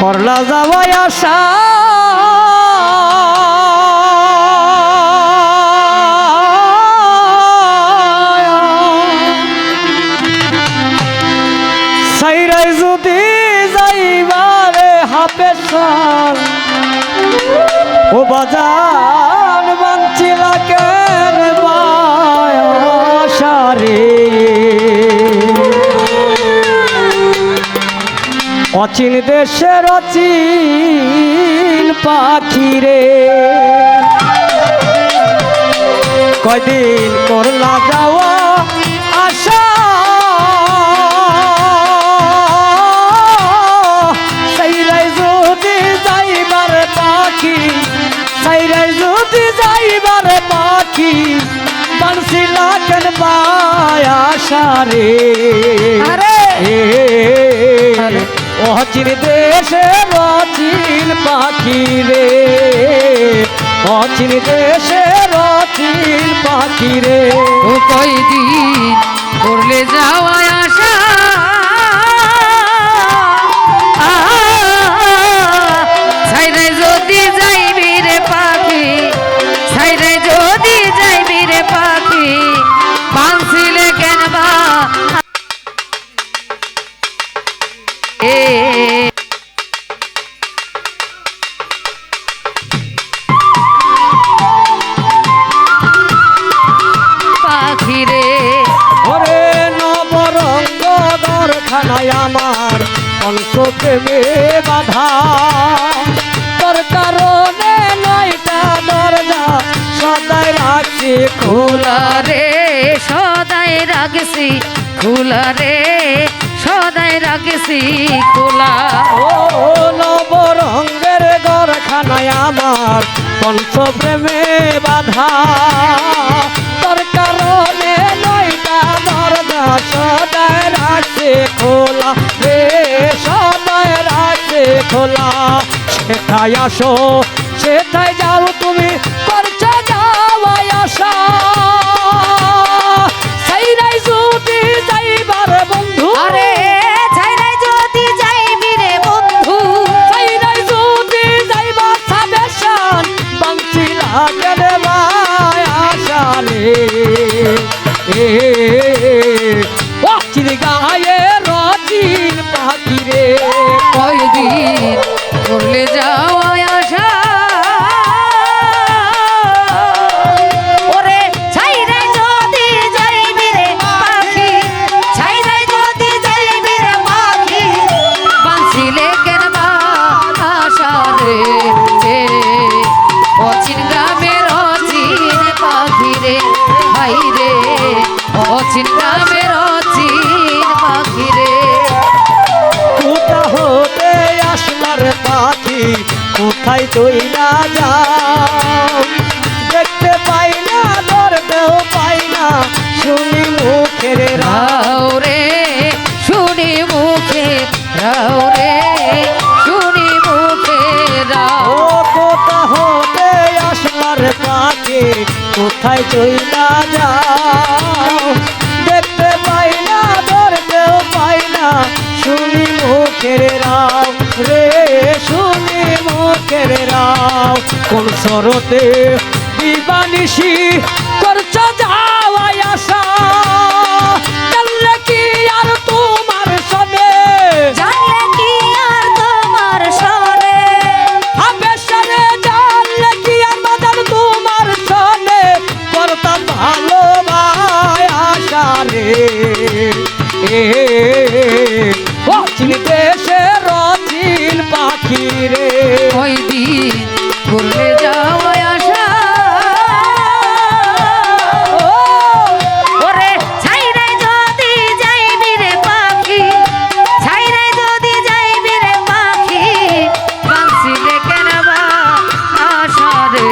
করলা যাওয়াই আশা। সাইরাই যদি যাইবারে অচিন দেশের অচিন পাখি রে কয়দিন করলা যাওয়া আশা। সাইরাই যদি যাইবার পাখি সাইরাই যদি যাইবার পাখি বানসিলা কেন বায়াসা রে আরে! অচিন দেশে রচিল পাখি রে। অচির দেশে রচিল পাখি রে। ও কয়দিন করলে যাওয়া আশা। দরখানায় আমার পঞ্চপ্রেমে বাধা। তোর কারণে নয়টা দরজা সদাই রাখছি, খোলা রে, সদাই রাখছি, খোলা রে, সদাই রাখছি, খোলা। ও নবরঙ্গের গরখানায় আমার পঞ্চপ্রেমে বাধা। তোর কারণে খোলা সেটাই আসো সেটাই যাও তুমি করছে যাওয়াই আসা সেইরাই যদি যাইবার বন্ধু আরে ছাইরাই যদি যাইবি রে বন্ধু সাইরাই যদি যাইবা সাবেশান বাংচিলা গেলে মায় আশারে এ অচির গায়ে রচিন পাখি রে কোথায় তুই না যাও? দেখতে পাই না ধরতেও পাই না শুনি মুখের রাও রে শুনি মুখে রাও রে শুনি মুখে রাও কোথা হতে আসলার পাখি কোথায় চইলা যাও? মুখের রাও কোন সরতে দিবানিসি করছ যাওয়াই আশা জানলে কি আর তোমার সনে জানলে কি আর তোমার সনে আবেশারে জানলে কি আমাদের তোমার সনে করতাম ভালো এ অচিন দেশে রচিন পাখি রে করলে যাওয়া আশা। ওরে ছাইরাই যদি যাইবি রে পাখি ছাইরাই রে পাখি বাঁচিলে কেন বা রে।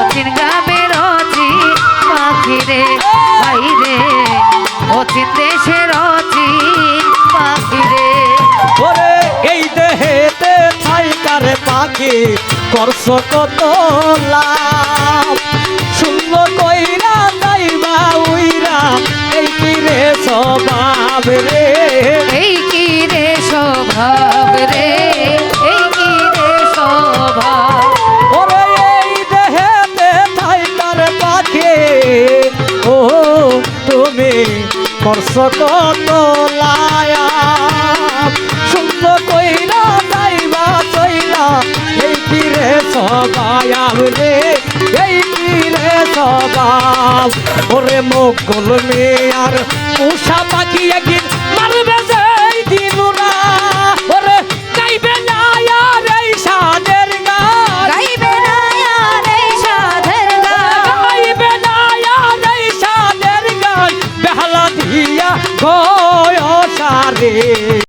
অচিন অচিন দেশের করস কত লাভ? শূন্য কইরা যাইবা উইরা এই কি রে স্বভাব রে? এই কি রে স্বভাব রে? এই কি রে স্বভাব? ওরে ও তুমি করস কত লায়া শূন্য কইরা রে সবায়াম রে এই মিলে সবাই ওরে মেয়ার উষা পাখি একদিন মারবে